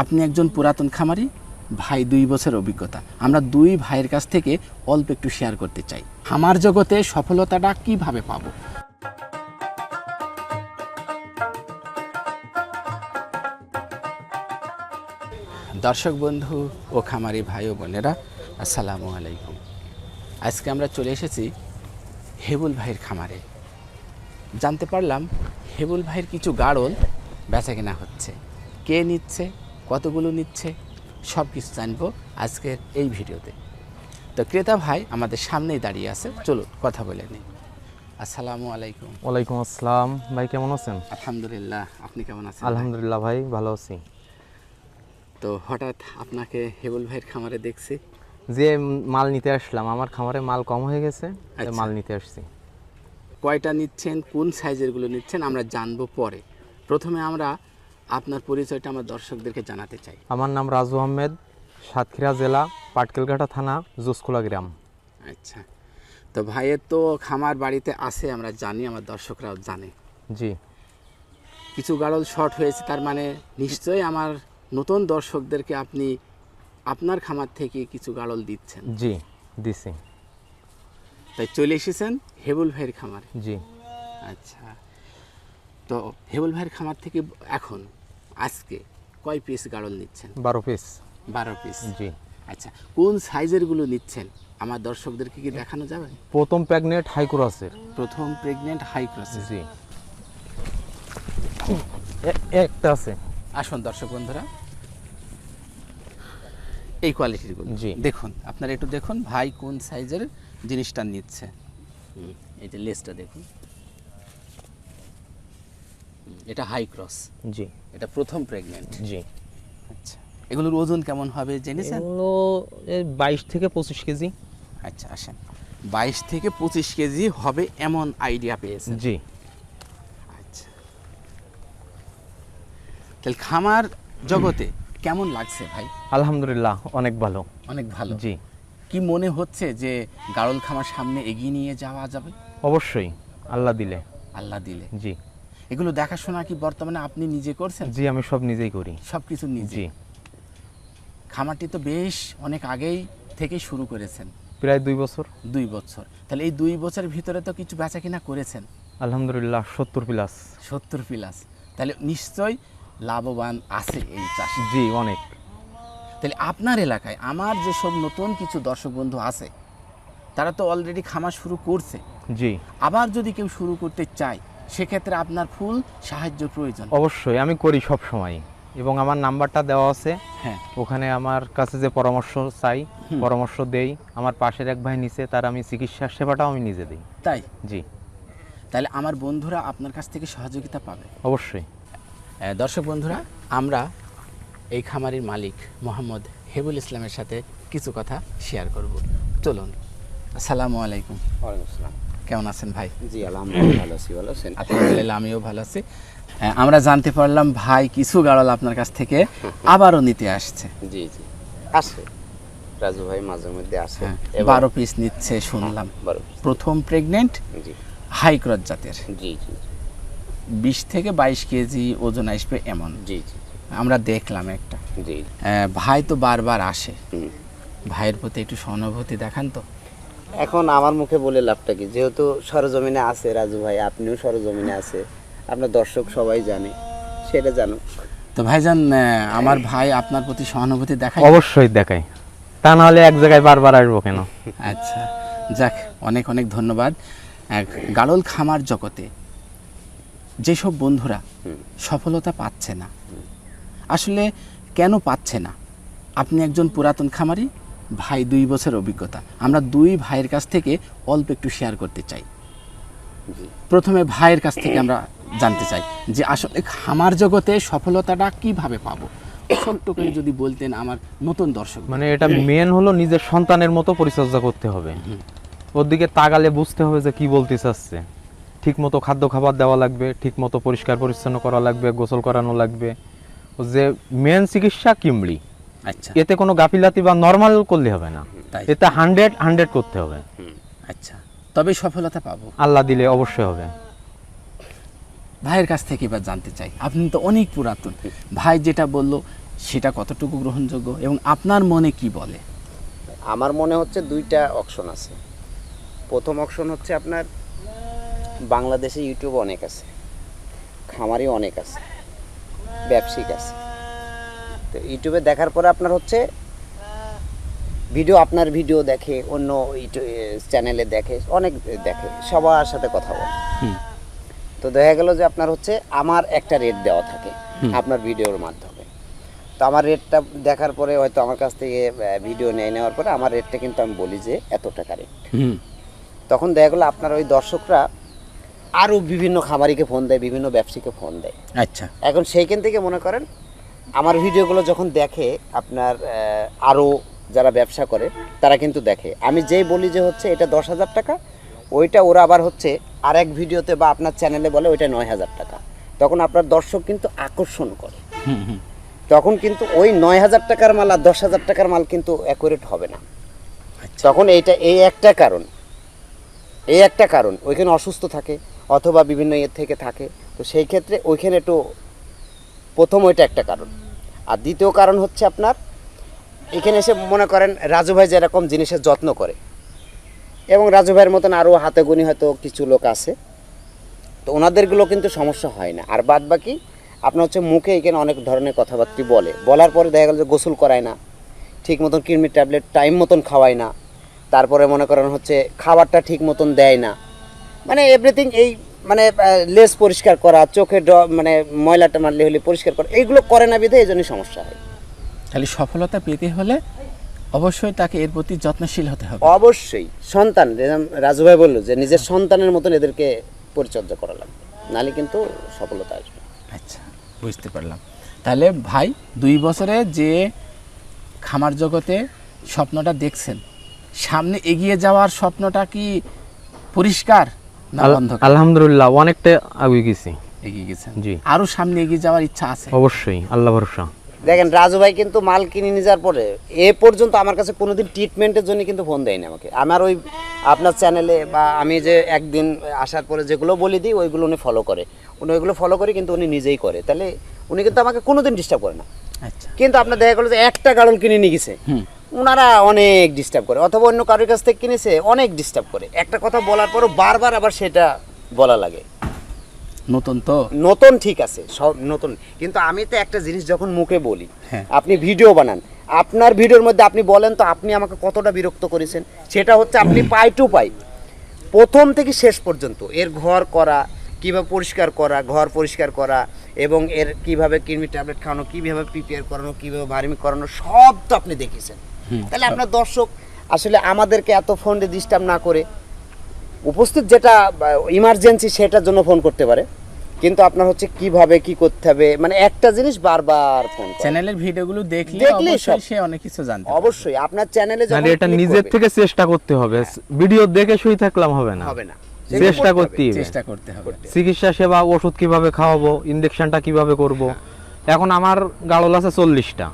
আপনি একজন পুরাতন খামারি, ভাই দুই বছর অভিজ্ঞতা। আমরা দুই ভাইয়ের কাছ থেকে অল্প একটু শেয়ার করতে চাই। খামার জগতে সফলতাটা কীভাবে পাবো? দর্শক বন্ধু ও খামারি ভাই ও বোনেরা, আসসালামু আলাইকুম। আজকে আমরা চলে এসেছি হেবুল ভাইয়ের খামারে। জানতে পারলাম, হেবুল ভাইয়ের কিছু গাড়ল বেচা কেনা হচ্ছে। কে নিচ্ছে? কতগুলো নিচ্ছে সব কিছু জানব আজকের এই ভিডিওতে। তো ক্রেতা ভাই আমাদের সামনেই দাঁড়িয়ে আছে চলো কথা বলে নিই। আসসালামু আলাইকুম। ওয়ালাইকুম আসসালাম। ভাই কেমন আছেন? আলহামদুলিল্লাহ আপনি কেমন আছেন আলহামদুলিল্লাহ ভাই ভালো আছি। তো হঠাৎ আপনাকে হেবুল ভাইয়ের খামারে দেখছি। যে মাল নিতে আসলাম আমার খামারে মাল কম হয়ে গেছে আচ্ছা। মাল নিতে আসছি। কয়টা নিচ্ছেন কোন সাইজেরগুলো নিচ্ছেন আমরা জানব পরে। প্রথমে আমরা আপনার পরিচয়টা আমার দর্শকদেরকে জানাতে চাই। আমার নাম রাজু আহমেদ সাতক্ষীরা জেলা পাটকেলঘাটা থানা জোসকুলা গ্রাম। আচ্ছা। তো ভাইয়ের তো খামার বাড়িতে আছে আমরা জানি আমার দর্শকরাও জানে। জি। কিছু গাড়ল শর্ট হয়েছে তার মানে নিশ্চয়ই আমার নতুন দর্শকদেরকে আপনি আপনার খামার থেকে কিছু গাড়ল দিচ্ছেন। জি দিছি। তাই চলে এসেছেন হেবুল ভাইয়ের খামারে? জি। আচ্ছা। তো হেবুল ভাইয়ের খামার থেকে এখন আজকে কয় পিস গাড়ল নিচ্ছেন? বারো পিস বারো পিস জি। আচ্ছা কোন সাইজেরগুলো নিচ্ছেন? আমার দর্শকদেরকে কি দেখানো যাবে? প্রথম প্যাগনেট হাইকুরাসের প্রথম প্রেগনেন্ট হাই ক্রসেস জি। একটা আছে। আসুন দর্শক বন্ধুরা। এই কোয়ালিটিরগুলো। জি। দেখুন আপনারা একটু দেখুন ভাই কোন সাইজের জিনিসটা নিচ্ছে। এই যে লেসটা দেখুন। এটা হাই ক্রস জি। এটা প্রথম প্রেগনেন্ট জি। আচ্ছা। এগুলোর ওজন কেমন হবে জেনেছেন? এগুলো বাইশ থেকে পঁচিশ কেজি। আচ্ছা আসেন। বাইশ থেকে পঁচিশ কেজি হবে এমন আইডিয়া পেয়েছেন। জি। আচ্ছা। তাহলে খামার জগতে কেমন লাগছে ভাই? আলহামদুলিল্লাহ অনেক ভালো। অনেক ভালো। জি। কি মনে হচ্ছে যে গাড়ল খামার সামনে এগিয়ে নিয়ে যাওয়া যাবে? অবশ্যই আল্লাহ দিলে। আল্লাহ দিলে। জি। এগুলো দেখাশোনা কি বর্তমানে আপনি নিজে করছেন? জি আমি সব নিজেই করি। সব কিছু নিজে খামারটি তো বেশ অনেক আগেই থেকে শুরু করেছেন। প্রায় দুই বছর। দুই বছর। তাহলে এই দুই বছরের ভিতরে তো কিছু বেচা কিনা করেছেন। আলহামদুলিল্লাহ সত্তর প্লাস। সত্তর প্লাস। তাহলে নিশ্চয় লাভবান আছে এই চাষ। জি অনেক। তাহলে আপনার এলাকায় আমার যেসব নতুন কিছু দর্শক বন্ধু আছে তারা তো অলরেডি খামার শুরু করছে। জি। আবার যদি কেউ শুরু করতে চায় সেক্ষেত্রে আপনার ফুল সাহায্য প্রয়োজন। অবশ্যই আমি করি সব সময় এবং আমার নাম্বারটা দেওয়া আছে। হ্যাঁ। ওখানে আমার কাছে যে পরামর্শ চাই পরামর্শ দেই আমার পাশের এক ভাই নিচে তার আমি চিকিৎসা সেবাটাও আমি নিজে দিই। তাই? জি। তাহলে আমার বন্ধুরা আপনার কাছ থেকে সহযোগিতা পাবে। অবশ্যই। দর্শক বন্ধুরা আমরা এই খামারির মালিক মোহাম্মদ হেবুল ইসলামের সাথে কিছু কথা শেয়ার করব। চলুন। আসসালামু আলাইকুম। ওয়ালাইকুম আসসালাম। কেমন আছেন ভাই? জি আলহামদুলিল্লাহ ভালো আছি ভালো আছেন? আলহামদুলিল্লাহ আমিও ভালো আছি। হ্যাঁ, আমরা জানতে পারলাম ভাই কিছু গাড়ল আপনার কাছ থেকে আবারও নিতে আসছে। জি জি। আসে রাজু ভাই মাঝে মধ্যে আসে হ্যাঁ, বারো পিস নিচ্ছে শুনলাম। বারো প্রথম প্রেগনেন্ট জি। হাই ক্রস জাতের। জি জি বিশ থেকে বাইশ কেজি ওজন আসবে এমন। জি জি আমরা দেখলাম একটা। জি। ভাই তো বারবার আসে। ভাইয়ের প্রতি একটু সহানুভূতি দেখান তো। এখন আমার মুখে বলে লাভটা কি? যেহেতু সরজমিনে আছে রাজু ভাই আপনিও সরজমিনে আছে আপনার দর্শক সবাই জানে সেটা জানো তো ভাইজান আমার ভাই আপনার প্রতি সহানুভূতি দেখায়? অবশ্যই দেখাই তা নাহলে এক জায়গায় বারবার আসব কেন? আচ্ছা যাক অনেক অনেক ধন্যবাদ। এক গাড়ল খামার জগতে যেসব বন্ধুরা সফলতা পাচ্ছে না আসলে কেন পাচ্ছে না? আপনি একজন পুরাতন খামারি ভাই দুই বছর অভিজ্ঞতা। আমরা দুই ভাইয়ের কাছ থেকে অল্প একটু শেয়ার করতে চাই। প্রথমে ভাইয়ের কাছ থেকে আমরা জানতে চাই যে আসলে খামার জগতে সফলতাটা কীভাবে পাবো? ছোট্ট করে যদি বলতেন আমার নতুন দর্শক। মানে এটা মেন হলো নিজের সন্তানের মতো পরিচর্যা করতে হবে। ওর দিকে তাকালে বুঝতে হবে যে কি বলতে চাচ্ছে। ঠিক মতো খাদ্য খাবার দেওয়া লাগবে ঠিক মতো পরিষ্কার পরিচ্ছন্ন করা লাগবে গোসল করানো লাগবে। ও যে মেন চিকিৎসা কিমড়ি। আচ্ছা। এতে কোনো গাফিলাতি বা নর্মাল করলে হবে না। তাই। এতে হান্ড্রেড হান্ড্রেড করতে হবে। আচ্ছা। তবে সফলতা পাবো। আল্লাহ দিলে অবশ্যই হবে। ভাইয়ের কাছ থেকে এবার জানতে চাই। আপনি তো অনেক পুরাতন। ভাই যেটা বলল সেটা কতটুকু গ্রহণযোগ্য এবং আপনার মনে কি বলে? আমার মনে হচ্ছে দুইটা অপশন আছে। প্রথম অপশন হচ্ছে আপনার বাংলাদেশে ইউটিউব অনেক আছে। খামারি অনেক আছে। ব্যবসায়িক আছে। তো ইউটিউবে দেখার পরে আপনার হচ্ছে ভিডিও আপনার ভিডিও দেখে অন্য চ্যানেলে দেখে অনেক দেখে সবার সাথে কথা বলে। তো দেখা গেল যে আপনার হচ্ছে আমার একটা রেট দেওয়া থাকে আপনার ভিডিওর মাধ্যমে। তো আমার রেটটা দেখার পরে হয়তো আমার কাছ থেকে ভিডিও নিয়ে নেওয়ার পরে আমার রেটটা কিন্তু আমি বলি যে এত টাকা রেট হুম। তখন দেখা গেলো আপনার ওই দর্শকরা আরও বিভিন্ন খামারিকে ফোন দেয় বিভিন্ন ব্যবসায়ীকে ফোন দেয়। আচ্ছা। এখন সেইখান থেকে মনে করেন আমার ভিডিওগুলো যখন দেখে আপনার আরও যারা ব্যবসা করে তারা কিন্তু দেখে। আমি যেই বলি যে হচ্ছে এটা দশ হাজার টাকা ওইটা ওরা আবার হচ্ছে আর এক ভিডিওতে বা আপনার চ্যানেলে বলে ওইটা নয় হাজার টাকা। তখন আপনার দর্শক কিন্তু আকর্ষণ করে। তখন কিন্তু ওই নয় হাজার টাকার মাল আর দশ হাজার টাকার মাল কিন্তু অ্যাকুরেট হবে না। আচ্ছা। তখন এইটা এই একটা কারণ। এই একটা কারণ। ওইখানে অসুস্থ থাকে অথবা বিভিন্ন ইয়ে থেকে থাকে। তো সেই ক্ষেত্রে ওইখানে একটু প্রথম ওইটা একটা কারণ। আর দ্বিতীয় কারণ হচ্ছে আপনার, এখানে এসে মনে করেন রাজু ভাই যেরকম জিনিসের যত্ন করে, এবং রাজু ভাইয়ের মতন আরও হাতে গুণী হয়তো কিছু লোক আছে, তো ওনাদেরগুলো কিন্তু সমস্যা হয় না। আর বাদ বাকি আপনার হচ্ছে মুখে এখানে অনেক ধরনের কথাবার্তা বলে। বলার পরে দেখা গেল যে গোসল করায় না, ঠিক মতন কৃমির ট্যাবলেট টাইম মতন খাওয়ায় না, তারপরে মনে করেন হচ্ছে খাবারটা ঠিক মতন দেয় না। মানে এভরিথিং এই মানে লেস পরিষ্কার করা চোখে ড- মানে ময়লাটা মারলে হলে পরিষ্কার করা এইগুলো করে না বিধে এই জন্যই সমস্যা হয়। তাহলে সফলতা পেতে হলে অবশ্যই তাকে এর প্রতি যত্নশীল হতে হবে। অবশ্যই সন্তান রাজু ভাই বলল যে নিজের সন্তানের মতন এদেরকে পরিচর্যা করা লাগবে নাহলে কিন্তু সফলতা আসবে আচ্ছা বুঝতে পারলাম। তাহলে ভাই দুই বছরে যে খামার জগতে স্বপ্নটা দেখছেন সামনে এগিয়ে যাওয়ার স্বপ্নটা কি পরিষ্কার? আলহামদুলিল্লাহ অনেকটা আগে গেছি। এগিয়ে গেছেন। জি। আরও সামনে এগিয়ে যাওয়ার ইচ্ছা আছে। অবশ্যই আল্লাহ ভরসা। দেখেন রাজু ভাই কিন্তু মাল কিনে নিয়ে যাওয়ার পরে এ পর্যন্ত আমার কাছে কোনোদিন ট্রিটমেন্টের জন্য কিন্তু ফোন দেয়নি আমাকে। আমার ওই আপনার চ্যানেলে বা আমি যে একদিন আসার পরে যেগুলো বলে দিই ওইগুলো উনি ফলো করে। উনি ওইগুলো ফলো করে কিন্তু উনি নিজেই করে। তাহলে উনি কিন্তু আমাকে কোনোদিন ডিস্টার্ব করে না। আচ্ছা। কিন্তু আপনার দেখা গেলো যে একটা গাড়ল কিনে নিয়ে গেছে। হুম। ওনারা অনেক ডিস্টার্ব করে অথবা অন্য কারোর কাছ থেকে কিনেছে অনেক ডিস্টার্ব করে। একটা কথা বলার পরও বারবার আবার সেটা বলা লাগে। নতুন তো? নতুন ঠিক আছে সব নতুন। কিন্তু আমি তো একটা জিনিস যখন মুখে বলি হ্যাঁ। আপনি ভিডিও বানান। আপনার ভিডিওর মধ্যে আপনি বলেন তো আপনি আমাকে কতটা বিরক্ত করেছেন? সেটা হচ্ছে আপনি পাই টু পাই। প্রথম থেকে শেষ পর্যন্ত এর ঘর করা কীভাবে পরিষ্কার করা ঘর পরিষ্কার করা এবং এর কীভাবে কৃমি ট্যাবলেট খাওয়ানো কীভাবে প্রিপেয়ার করানো কীভাবে ভার্মি করানো সব তো আপনি দেখেছেন। তাহলে আপনার দর্শক আসলে আমাদেরকে এত ফোনে ডিস্টার্ব না করে উপস্থিত যেটা ইমার্জেন্সি সেটার জন্য ফোন করতে পারে। কিন্তু আপনার হচ্ছে কীভাবে কি করতে হবে মানে একটা জিনিস বারবার ফোন চ্যানেলের ভিডিওগুলো দেখলে অবশ্যই সে অনেক কিছু জানতে অবশ্যই আপনার চ্যানেলে যখন এটা নিজের থেকে চেষ্টা করতে হবে। ভিডিও দেখে শুই থাকলাম হবে না। হবে না। চেষ্টা করতে হবে। হবে। চেষ্টা করতে হবে। চিকিৎসা সেবা ওষুধ কীভাবে খাওয়াবো ইনজেকশনটা কীভাবে করব? এখন আমার গাড়ল আছে চল্লিশটা।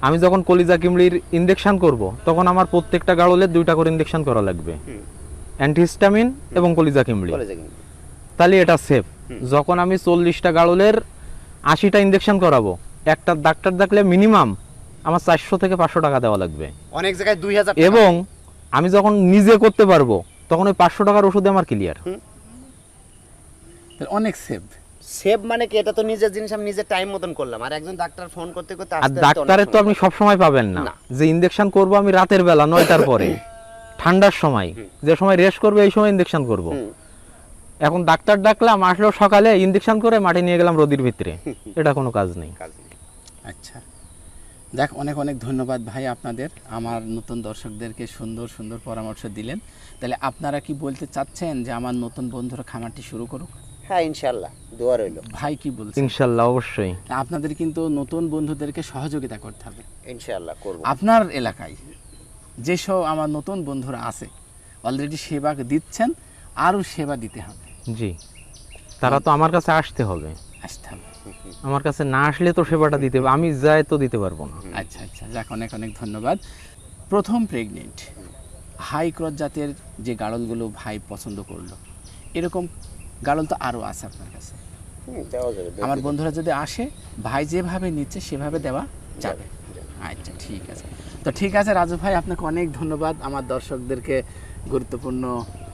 আমি যখন কলিজা কিমড়ির ইনজেকশন করব তখন আমার প্রত্যেকটা গাড়লের দুইটা করে ইনজেকশন করা লাগবে। অ্যান্টিহিস্টামিন এবং কলিজা কিমড়ি তাহলে এটা সেফ যখন আমি চল্লিশটা গাড়লের আশিটা ইনজেকশন করাবো একটা ডাক্তার দেখলে মিনিমাম আমার চারশো থেকে পাঁচশো টাকা দেওয়া লাগবে। অনেক জায়গায় দুই হাজার এবং আমি যখন নিজে করতে পারব তখন ওই পাঁচশো টাকার ওষুধে আমার ক্লিয়ার অনেক সেভ সেভ মানে কি? এটা তো নিজের জিনিস আমি নিজের টাইম মতন করলাম। আর একজন ডাক্তার ফোন করতে করতে আর ডাক্তারের তো আপনি সব সময় পাবেন না। যে ইনজেকশন করব আমি রাতের বেলা নয়টার পরে। ঠান্ডার সময়। যে সময় রেস্ট করবে এই সময় ইনজেকশন করব। এখন ডাক্তার ডাকলাম আসলো সকালে ইনজেকশন করে মাটি নিয়ে গেলাম রোদির ভিতরে। এটা কোনো কাজ নেই। কাজ নেই। আচ্ছা। দেখ অনেক অনেক ধন্যবাদ ভাই আপনাদের। আমার নতুন দর্শকদেরকে সুন্দর সুন্দর পরামর্শ দিলেন। তাহলে আপনারা কি বলতে চাচ্ছেন যে আমার নতুন বন্ধুরা খামারটি শুরু করুক? হ্যাঁ ইনশাল্লাহ দোয়া রইল। ভাই কি বলছেন ইনশাল্লাহ অবশ্যই। আপনাদের কিন্তু নতুন বন্ধুদেরকে সহযোগিতা করতে হবে। ইনশাল্লাহ করব। আপনার এলাকায় যেসব আমার নতুন বন্ধুরা আছে অলরেডি সেবা দিচ্ছেন আরও সেবা দিতে হবে। জি। তারা তো আমার কাছে আসতে হবে। আসতে হবে। আমার কাছে না আসলে তো সেবাটা দিতে হবে আমি যাই তো দিতে পারব না। আচ্ছা আচ্ছা যাক অনেক অনেক ধন্যবাদ। প্রথম প্রেগনেন্ট হাই ক্রস জাতের যে গাড়লগুলো ভাই পছন্দ করল এরকম গাড়ল তো আরও আছে আপনার কাছে। আমার বন্ধুরা যদি আসে ভাই যেভাবে নিচ্ছে সেভাবে দেওয়া যাবে আচ্ছা ঠিক আছে। তো ঠিক আছে রাজু ভাই আপনাকে অনেক ধন্যবাদ আমার দর্শকদেরকে গুরুত্বপূর্ণ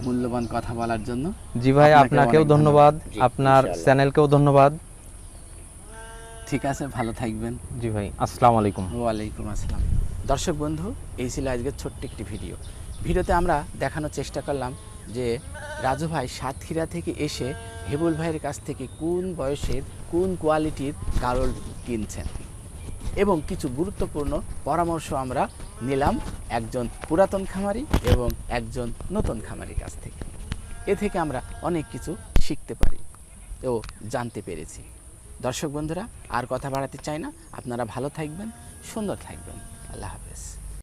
মূল্যবান কথা বলার জন্য। জি ভাই আপনাকেও ধন্যবাদ আপনার। চ্যানেলকেও ধন্যবাদ। ঠিক আছে ভালো থাকবেন। জি ভাই আসসালামু আলাইকুম। ওয়ালাইকুম আসসালাম। দর্শক বন্ধু এই ছিল আজকের ছোট্ট একটি ভিডিও। ভিডিওতে আমরা দেখানোর চেষ্টা করলাম যে, রাজু ভাই সাতক্ষীরা থেকে এসে হেবুল ভাইয়ের কাছ থেকে কোন বয়সের, কোন কোয়ালিটির গারল কিনছেন? এবং কিছু গুরুত্বপূর্ণ পরামর্শ আমরা নিলাম একজন পুরাতন খামারি এবং একজন নতুন খামারির কাছ থেকে। এ থেকে আমরা অনেক কিছু শিখতে পারি ও জানতে পেরেছি। দর্শক বন্ধুরা, আর কথা বাড়াতে চাই না। আপনারা ভালো থাকবেন, সুন্দর থাকবেন। আল্লাহ হাফেজ।